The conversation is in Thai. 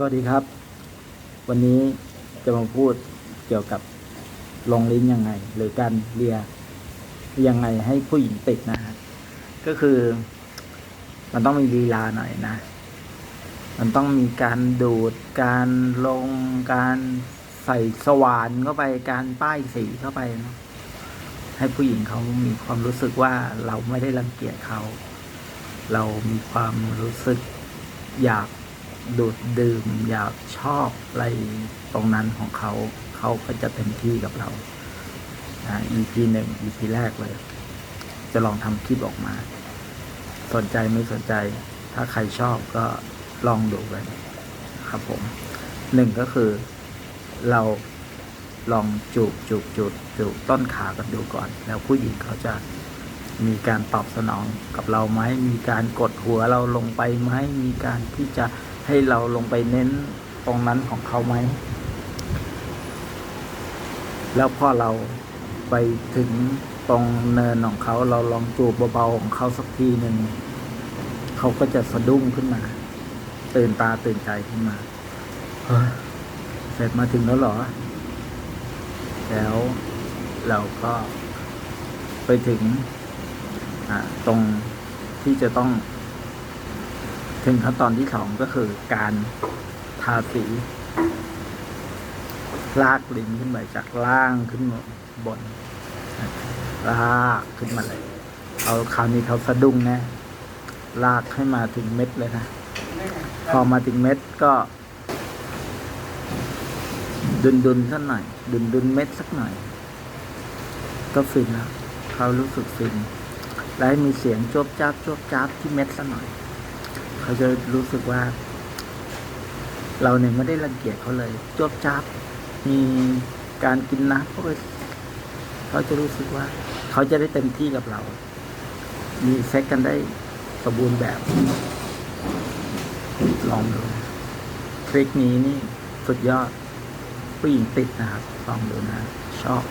สวัสดีครับ วันนี้จะมาพูดเกี่ยวกับลงลิ้นยังไง หรือการเลียยังไงให้ผู้หญิงติดนะฮะก็คือ มันต้องมีลีลาหน่อยนะ มันต้องมีการดูด การลง การใส่สว่านเข้าไป การป้ายสีเข้าไปนะให้ผู้หญิงเขามีความรู้สึกว่าเราไม่ได้รังเกียจเขา เรามีความรู้สึกอยาก ดูดดื่มอยากชอบอะไรตรงนั้นของเขา เขาก็จะเต็มที่กับเรานะ EP หนึ่ง EP แรกเลย จะลองทำคลิปออกมา สนใจไม่สนใจ ถ้าใครชอบก็ลองดูกันครับผมหนึ่งก็คือ เราลองจูบจูบจูบจูบต้นขากันดูก่อน แล้วผู้หญิงเขาจะมีการตอบสนองกับเราไหมมีการกดหัวเราลงไปไหมมีการที่จะ ให้เราลงไปเน้นตรงนั้นของเขาไหม แล้วพอเราไปถึงตรงเนินของเขาเราลองจูบเบาๆของเขาสักทีหนึ่งเขาก็จะสะดุ้งขึ้นมา ตื่นตาตื่นใจขึ้นมาเฮ้ยเสร็จมาถึงแล้วเหรอ แล้วเราก็ไปถึงอ่าตรงที่จะต้อง ถึงขั้นตอนที่สองก็คือการทาสี ลากลิ้นขึ้นไปจากล่างขึ้นบนลากขึ้นมาเลย เอาคราวนี้เขาสะดุ้งน่ลากให้มาถึงเม็ดเลยนะ พอมาถึงเม็ดก็ ดุนดุนสักหน่อย ดุนดุนเม็ดสักหน่อย ก็ฟินแล้วเขารู้สึกฟิน และมีเสียงจบจ้าบจบจ้าบที่เม็ดสักหน่อย เขาจะรู้สึกว่า เราเนี่ยไม่ได้รังเกียจเขาเลยจบจ้าบมีการกินน้ำเขาเขาจะรู้สึกว่า เขาจะได้เต็มที่กับเรา มีเซ็กกันได้สมบูรณ์แบบ ลองดูทริคนี้นี่สุดยอดผู้หญิงติดนะครับ ลองดูนะ ชอบ